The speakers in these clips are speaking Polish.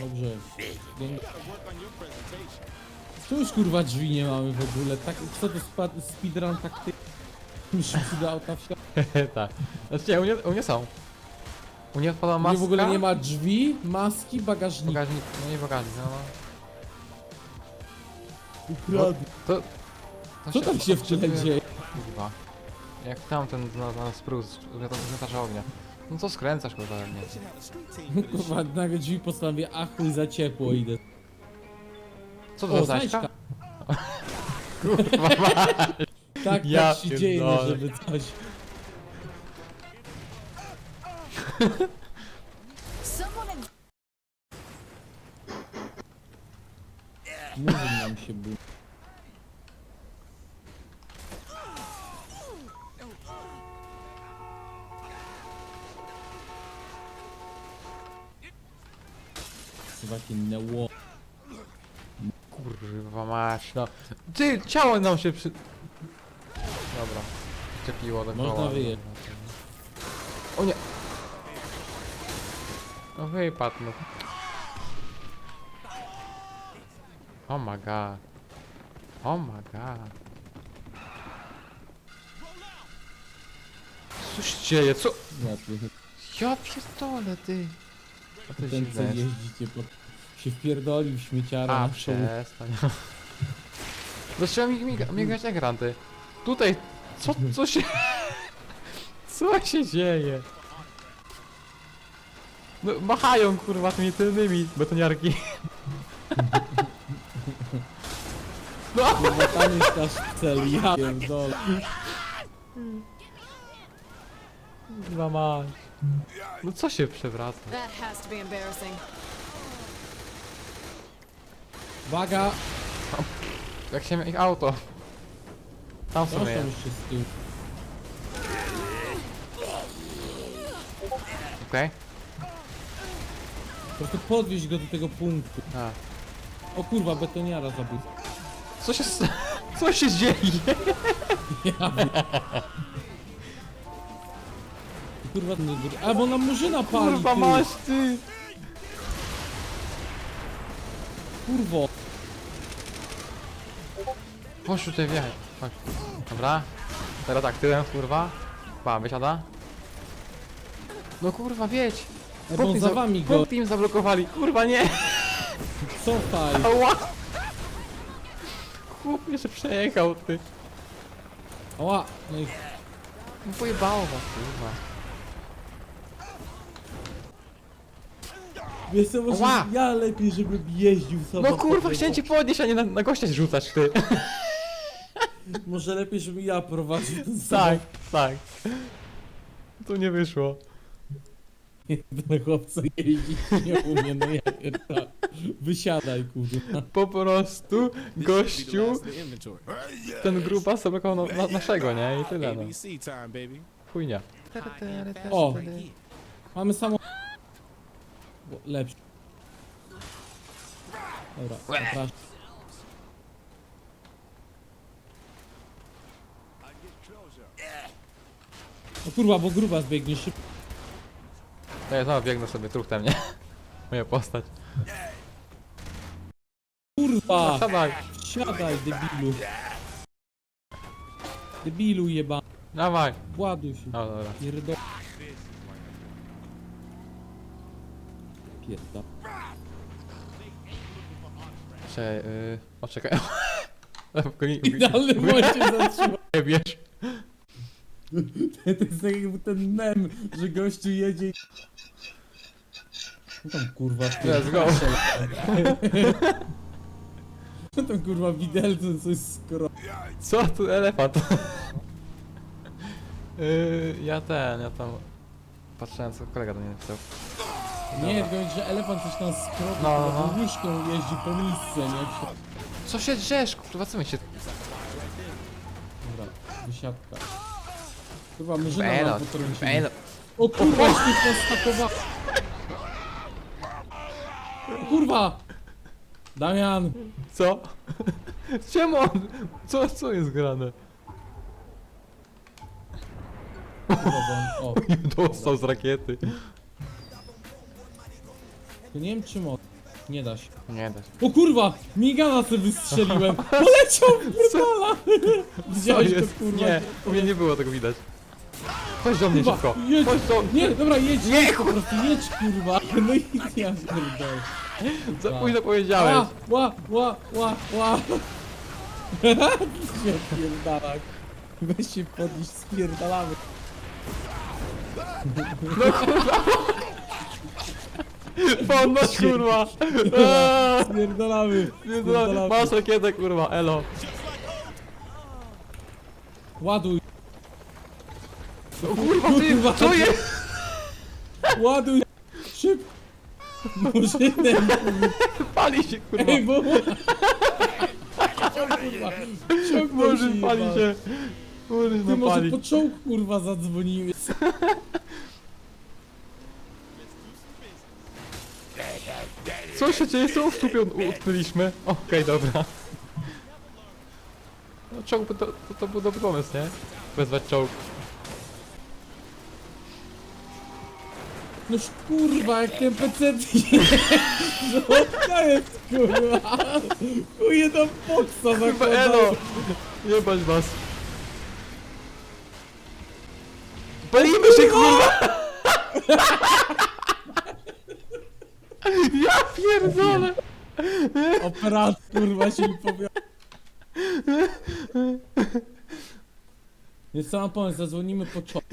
Dobrze. Tu już kurwa drzwi nie mamy w ogóle. Tak, co to spa- speedrun takty? Szybcy do auta wsiadł. tak. Znaczy nie, u mnie, u mnie są. U mnie odpada maska. w ogóle nie ma drzwi, maski, bagażnika. Bagażnik, no nie bagażnik, no. no. Ukradł. To, to Co tam się w odczytuje- dzieje? Kurwa. Jak tamten na, na sprus, zmiatarza ognia. No co skręcasz kurwa we mnie? Kurwa, nagle drzwi postanowię, a chuj za ciepło idę. Co to O, za znaczka? Kurwa ma. Tak, Ja tak się dzieje, no, pierdolę. żeby coś. Someone in Murzyn nam się był. Chyba kinęło. Kurwa mać, no. Ty, ciało nam się przy... Dobra. Czepiło do Można koła. wyjechać. O nie. No wypadł, no. Oh my god. Oh my god. Co się dzieje? Co? Ja pierdolę, ty. A to Ten co dziwne jest. jeździcie po... się wpierdolił w śmieciara A, na show. przestań. Zaczęła mi miga, migać ekran, ty. Tutaj, co, co się... Co się dzieje? No, machają, kurwa, tymi tylnymi betoniarki. No! Kurwa, tam jest nasz cel, ja pierdolę. Kurwa mać. No co się przewraca? That has to be embarrassing. Uwaga! Jak się ich auto. Tam jeszcze z tyłu? Okej? Po prostu podwieźć go do tego punktu. A. O kurwa, betoniara zabił. Co się... s- Co się dzieje? Ja wiem. Kurwa, nie góry. A bo nam murzyna pali, Kurwa ty. masz, ty! Kurwo. Chodź tutaj wjechać. Chodź. Dobra. Teraz tak, tyłem, kurwa. Pa, wysiada. No kurwa, wiedź. E, bo za wami go. Punkt im zablokowali. Kurwa, nie. Cofaj. Ała. Chłop się przejechał, ty. Ała. No i No pojebało was, kurwa. wiesz co, może Ała. ja lepiej, żebym jeździł sobie. No kurwa, chciałem cię podnieść, a nie na, na gościa rzucać, ty. Może lepiej, żebym ja prowadził ten Tak, samochód. tak. To nie wyszło. Ten chłopca jeździć nie umie, no ja pierdolę. Wysiadaj, kurwa. Po prostu gościu, ten grupa zablokował na, na, naszego, nie? I tyle, no. ABC time, baby. Chujnia. O. Mamy samo... Lepszy. Dobra, zapraszam. O kurwa, bo gruba zbiegnie szybko. No ja znowu biegnę sobie truchtem, nie? Moja postać. Kurwa! Siadaj, Siadaj, debilu. Debilu jeba. dawaj. Ładuj się. No dobra. Pierdol... Pierda. Czekaj, yy... O, czekaj. Goni- W idealnym momencie zatrzymał. Nie wiesz. To jest tak jakby ten mem, że gościu jedzie i... No tam kurwa... Let's go. No tam kurwa widelcem coś skoro... Co tu elefant? yy, ja ten, ja tam... Patrzyłem co kolega do mnie napisał. Nie, tylko że elefant coś tam skrobi, No, no, no. no. łyżką jeździ po miejsce, nie? Co się drzesz, kurwa, co my się... Dobra, wysiadka. Kurwa, murzyna Beno, nam potrąciła. beno. O kurwa, śmiech postakowa... O kurwa! Damian! Co? Czemu on? Co, co jest grane? Kurwa, bo on... O, Dostał z rakiety. To nie wiem czy mo... Nie da się. Nie da się. O kurwa! Migana sobie wystrzeliłem! Poleciał w! Co Widziałeś to jest? kurwa? Nie, u mnie nie było tego widać. Chodź do mnie Kurwa, szybko. jedź. Chodź do... Nie, dobra, jedź, nie, po prostu jedź kurwa! No i ja pierdolę. Za późno powiedziałeś. Ła, ła, ła, ła! Nie pierdalak. Weź się podnieść, spierdalamy. Podnoś kurwa. Eee, Spierdalamy. nie da- Spierdalamy. Masz rakietę kurwa, elo. Ładuj, O kurwa ty, Kurwa, co ty- jest? ładuj! Szybko! Murzynem! Pali się kurwa. Ej, bo... Kurwa, ciągnął Murzyn pali jeba. się. Murzyn Ty może napali. po czołg kurwa zadzwoniłeś. Co się dzieje? Co w stupie utknęliśmy? Okej, dobra. No czołg, to, to, to był dobry pomysł, nie? Wezwać czołg. Noż kurwa, jak ten PC No to jest kurwa. Chuje do boksa Chyba elo! zakładał. Jebać was. Palimy się kurwa! Ja pierdolę! Operator kurwa się mi powie. Jest sam pomysł, zadzwonimy po czołg.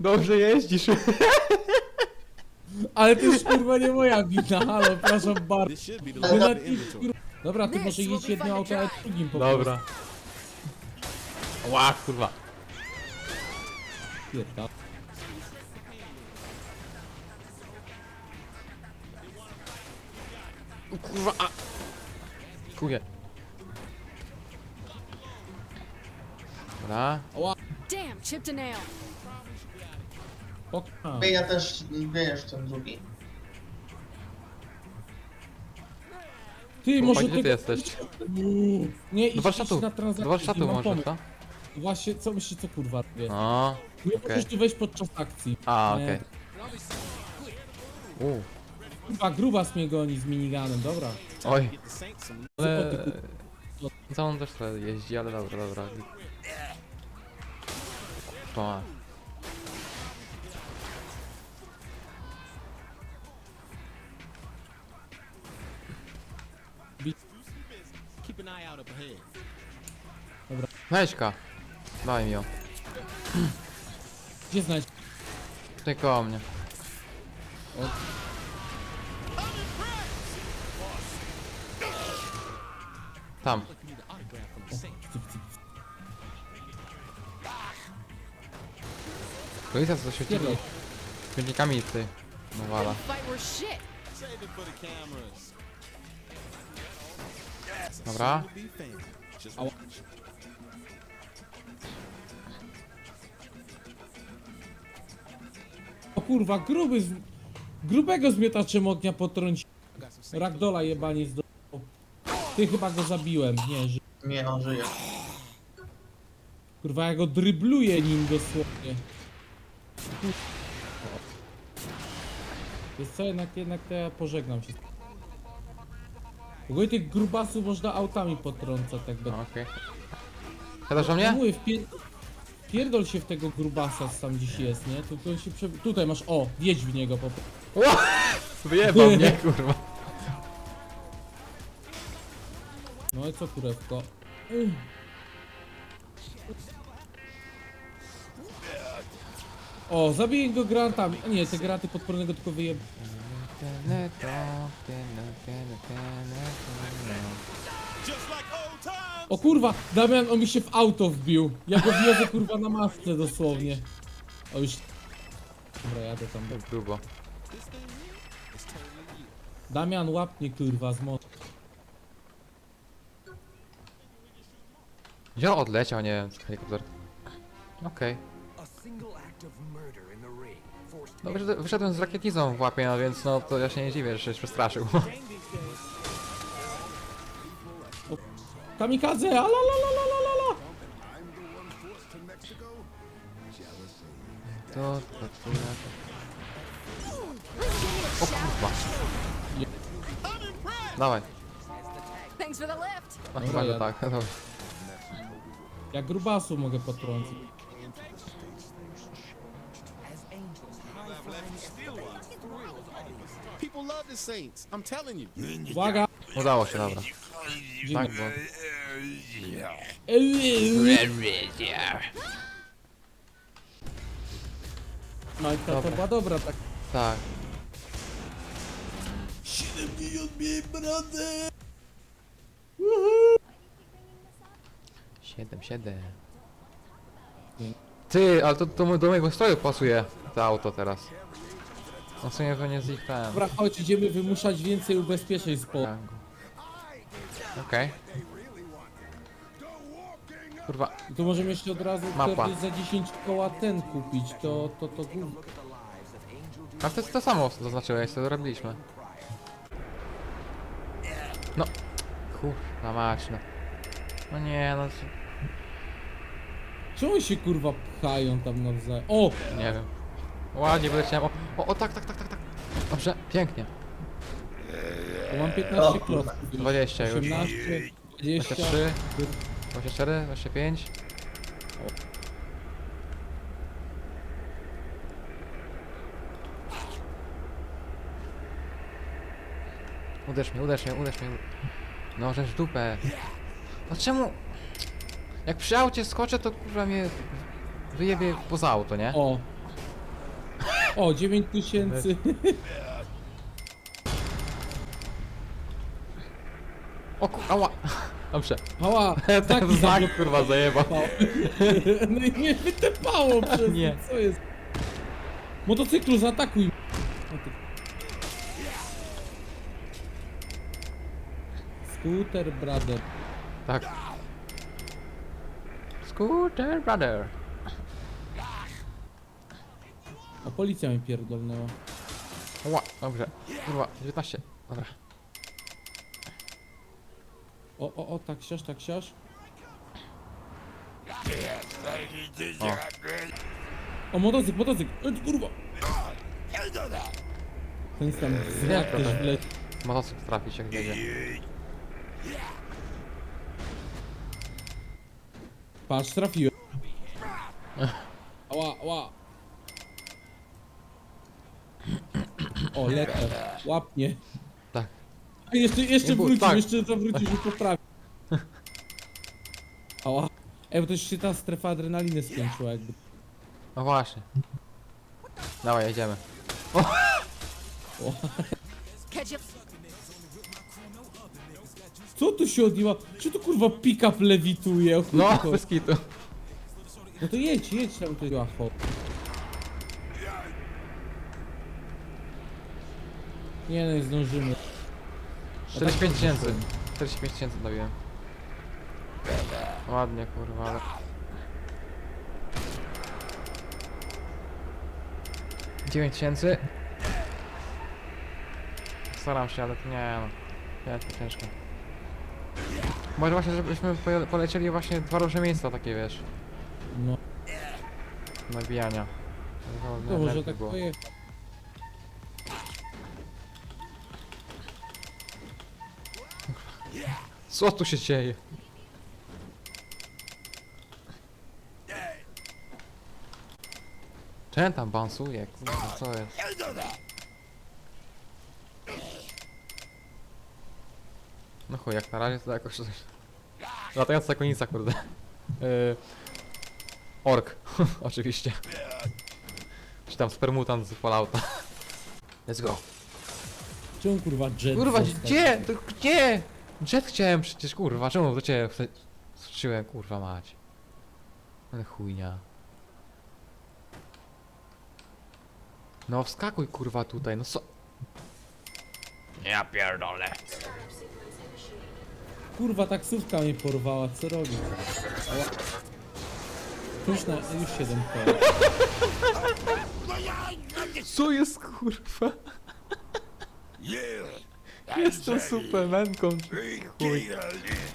Dobrze jeździsz. Ale to już kurwa nie moja wina, halo, przepraszam bardzo. This should be the Ty last na of the tym, inventory. kurwa. Dobra, ty może jedź jednym autem, a drugim po Dobra. Ła, kurwa. prostu. Pierdol. Kurwa, a... Kuje. Dobra. Damn, chipped a nail. Okna. Ja też wiesz ten drugi. Ty, może Chłopaki, gdzie ty jesteś? Uuu, Nie, idź, Do warsztatu. idź na transakcję. Warsztatu mam może, pomysł. co? Właśnie, co myślisz, co kurwa robię? O, Nie okej. możesz tu wejść podczas akcji. A, Nie. okej. U, Kurwa, grubas mnie goni z miniganem, dobra. oj. Ale... Za on też trochę jeździ, ale dobra, dobra. To keep an eye out up ahead. Weźka. Daj mi ją. Gdzie znaleźć? Tutaj koło mnie. Tam. Policja co się Pierdol. Ty. No. Fight were shit. Save it for the cameras. Dobra. Ała. O kurwa, gruby z... Grubego z miotaczem ognia potrąci. Ragdola jebanie z do... Ty chyba go zabiłem, nie, że... Nie, on żyje. Kurwa, ja go drybluję nim dosłownie. Jest co, jednak, jednak to ja pożegnam się. W ogóle tych grubasów można autami potrącać, tak. No, okej. Gadasz o mnie? Mówię, wpier... Pierdol się w tego grubasa, co tam gdzieś jest, nie? Tu, tu się prze... Tutaj masz, o, wjedź w niego po prostu. Wyjebał mnie, kurwa. No i co kurewko? O, zabiję go granatami. A nie, te granaty podpornego tylko wyjeb... O kurwa, Damian, on mi się w auto wbił. Ja go wiozę kurwa na masce dosłownie. O już... Dobra, jadę tam. Grubo. Totally you. Damian, łap mnie kurwa z mocy. On odleciał, nie wiem, helikopter. Okej. A No wyszedłem, wyszedłem z rakietnicą w łapie, no więc no to ja się nie dziwię, że się przestraszył. Kamikadze, ala la la la la la la. To, to, to, O kurwa. Dawaj. Thanks for the lift. No chyba, że tak. Dobra. Ja grubasu mogę potrącić. Uwaga! Udało się, dobra. Tak, dobry. bo... No i ta to Dobra. była dobra, tak. Tak. 70 mniej brody! 7, 7. Ty, ale to, to do mojego stroju pasuje to auto teraz. No w sumie nie z ich ten. Dobra, chodź, idziemy wymuszać więcej ubezpieczeń z po... rangu. Okej. Kurwa, To możemy jeszcze od razu Mapa. wtedy za 10 koła ten kupić, to, to, to, a to jest to samo zaznaczyłeś, co robiliśmy. No. Kurwa mać, no. No nie, no co- Czemu się kurwa pchają tam nawzajem? O! nie wiem. Ładnie wyleciałem. O, o, o tak, tak, tak, tak, tak. Dobrze, pięknie. To mam 15 klocków. 20 już. 18, 20. 23, 24, 25. Uderz mnie, uderz mnie, uderz mnie. No, żeś w dupę. No czemu? Jak przy aucie skoczę, to kurwa mnie wyjebie poza auto, nie? O! O, 9 tysięcy. O kur... ała. Dobrze. Ała! Taki znak kurwa zajebał. No i mnie wytepało przez Nie. nie. Co jest? Motocyklu, zaatakuj! O ty- Scooter, brother. Tak. Scooter brother. O, policja mnie pierdolnęła. Ła, dobrze. Kurwa, 19. Dobra. O, o, o, tak siasz, tak siasz. O. O, motocykl, motocykl! E, kurwa! Ten sam znak trochę. też wleci. Motocykl trafić jak jedzie. Patrz, trafiłem. Ała, ała. O, lecę. Łapnie. Tak. A jeszcze, jeszcze Nie wrócił, tak. jeszcze zawrócił, że poprawi. Ała. Ej, bo już się ta strefa adrenaliny skończyła jakby. No właśnie. Dawaj, jedziemy. Co tu się odjęła? Czy to kurwa pick-up lewituje? O chuj No, to- bez kitu. No to jedź, jedź tam to łacho. Nie no, zdążymy. 45 tysięcy. 45 tysięcy dobiłem. Ładnie, kurwa, ale... Dziewięć tysięcy. Staram się, ale to nie no. Ciężko, ciężko. Może właśnie, żebyśmy polecieli właśnie dwa różne miejsca takie, wiesz, No, nabijania. To może tak było. pojechać. Co tu się dzieje? Ten tam bansuje, kurwa, co jest? No chuj, jak na razie to jakoś coś... Latająca konica, kurde. Yy... Ork, oczywiście. Czy tam spermutant z Fallouta. Let's go. Czemu kurwa jet Kurwa, został? gdzie? To gdzie? Jet chciałem przecież, kurwa, czemu do ciebie chce- strzeliłem, kurwa mać. Ale chujnia. No wskakuj kurwa tutaj, no co? Ja pierdolę. Kurwa, taksówka mnie porwała, co robić? Ała. Już na, już 7 koła. Co jest kurwa? Jestem supermanką. Chuj.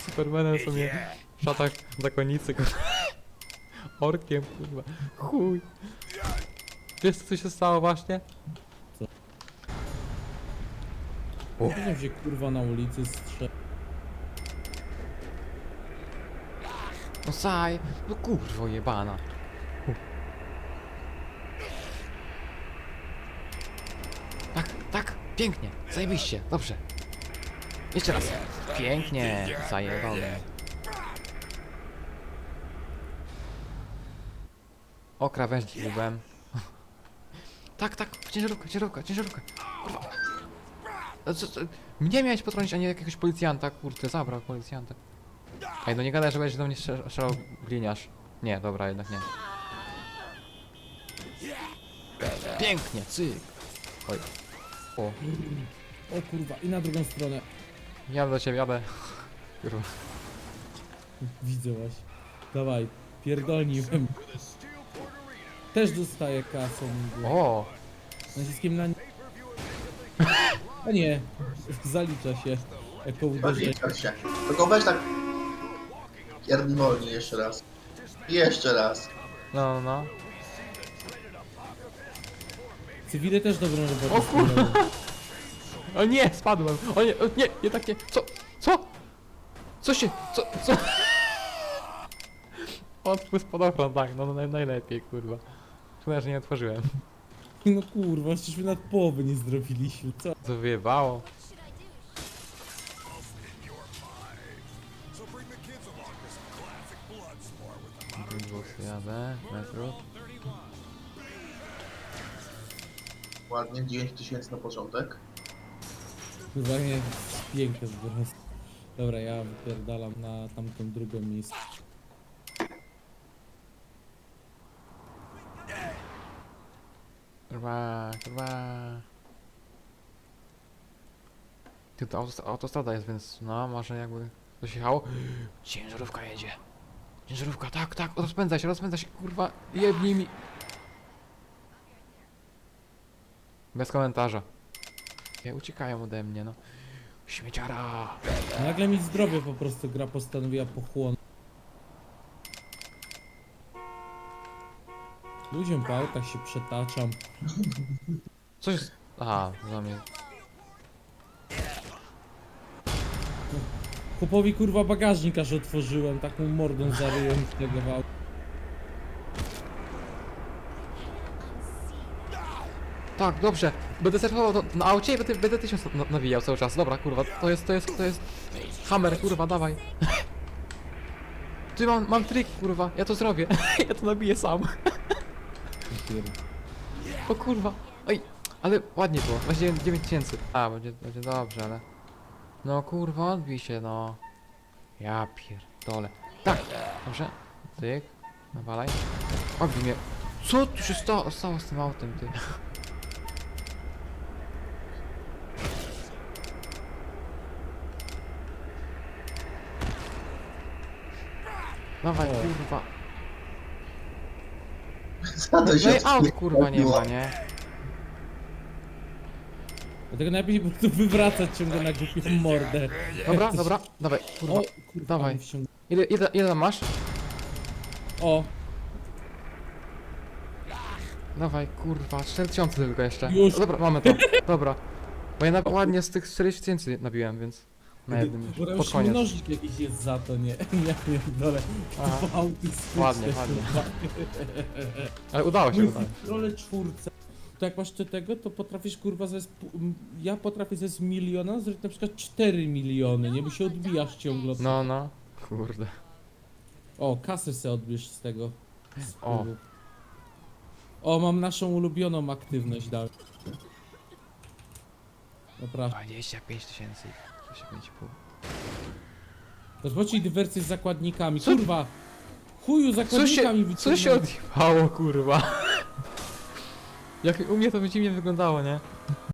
Supermanem sobie w szatach zakonicy, kurwa. Orkiem, kurwa. Chuj. Wiesz co się stało właśnie? Co? Widzę się kurwa na ulicy strze... No saj, no kurwo jebana. U. Tak, tak, pięknie, zajebiście, dobrze. Jeszcze raz. Pięknie, zajebał mnie. O, krawędź zgubiłem. Tak, tak, ciężarówka, ciężarówka, ciężarówka. Kurwa. Co, co? Mnie miałeś potrącić, a nie jakiegoś policjanta, kurde, zabrał policjanta. Ej, no nie gadaj, że będziesz do mnie strzel- strzelał gliniarz. Nie, dobra, jednak nie. Pięknie, cyk. Oj. O, O kurwa, i na drugą stronę. jadę do ciebie, jadę. Kurwa. Widzę właśnie. Dawaj, pierdolniłem. Też dostaję kasę. mówię. O, Naciskiem na... A nie, zalicza się jako uderzenie. Się. Tylko weź tak... Pierdolnie jeszcze raz. Jeszcze raz. no, no. Cywile też dobrą robotę O kurwa. O nie, spadłem. O nie, o nie, nie tak nie. Co? Co? Co się, co, co? Odpływ spadochron, tak, no, no naj- najlepiej, kurwa. Szkoda, że nie otworzyłem. No kurwa, przecież nad połowy nie zrobiliśmy, co? Co wyjebało? Dwóch jadę, metrów. Ładnie, 9000 na początek. Kurwa nie, piękne wzrost. Dobra, ja wypierdalam na tamtą drugą miejsce. Kurwa, kurwa. Ty, to autost- autostrada jest, więc no, może jakby ktoś jechał. Ciężarówka jedzie. Ciężarówka, tak, tak, rozpędza się, rozpędza się, kurwa, jebnij mi. Bez komentarza. Nie, uciekają ode mnie, no. Śmieciara. Nagle mi zdrowie po prostu gra postanowiła pochłonąć. Ludziom po autach się przetaczam. Coś jest... Aha, za mnie. Chłopowi kurwa bagażnik aż otworzyłem, taką mordą zaryłem w tego w Tak, dobrze. Będę surfował to na aucie i będę, będę tysiąc na- nawijał cały czas. Dobra, kurwa, to jest, to jest, to jest... Hammer, kurwa, dawaj. Ty mam, mam trik, kurwa, ja to zrobię. ja to nabiję sam. O kurwa. Oj, ale ładnie było. Właśnie 9 tysięcy. A, będzie, będzie dobrze, ale... No kurwa, odbij się, no. Ja pierdolę. Tak, dobrze. Tyk, nawalaj. Odbij mnie. Co tu się stało, stało z tym autem, ty? Dawaj, O. kurwa. Zadaj No się i aut, kurwa, nie ma, nie? Dlatego najlepiej po prostu wywracać ciągle na głupią mordę. Dobra, dobra, dawaj, kurwa. O, kurwa, Dawaj. mi Ile, ile, ile masz? O, Dawaj, kurwa, 4000 tylko jeszcze. Już. Dobra, mamy to, dobra. Bo ja na, ładnie z tych 40 tysięcy nabiłem, więc... Na jednym bo już, pod koniec. mnożnik jakiś jest za to, nie? Ja pierdolę. Aha. To auty styczne, Ładnie, ładnie. Ale udało się, udało. Role czwórce. To jak masz ty tego, to potrafisz kurwa ze... sp- Ja potrafię ze z miliona zrobić na przykład 4 miliony, nie? Bo się odbijasz ciągle. od- No, no. Kurde. O, kasę se odbierz z tego. Z O. wpływu. O, mam naszą ulubioną aktywność dalej. Dobra. 25 tysięcy. 25,5. Rozpocznij dywersję z zakładnikami. Co- Kurwa! Chuju, Co zakładnikami się, co się odjebało, kurwa? Jak u mnie to by dziwnie wyglądało, nie?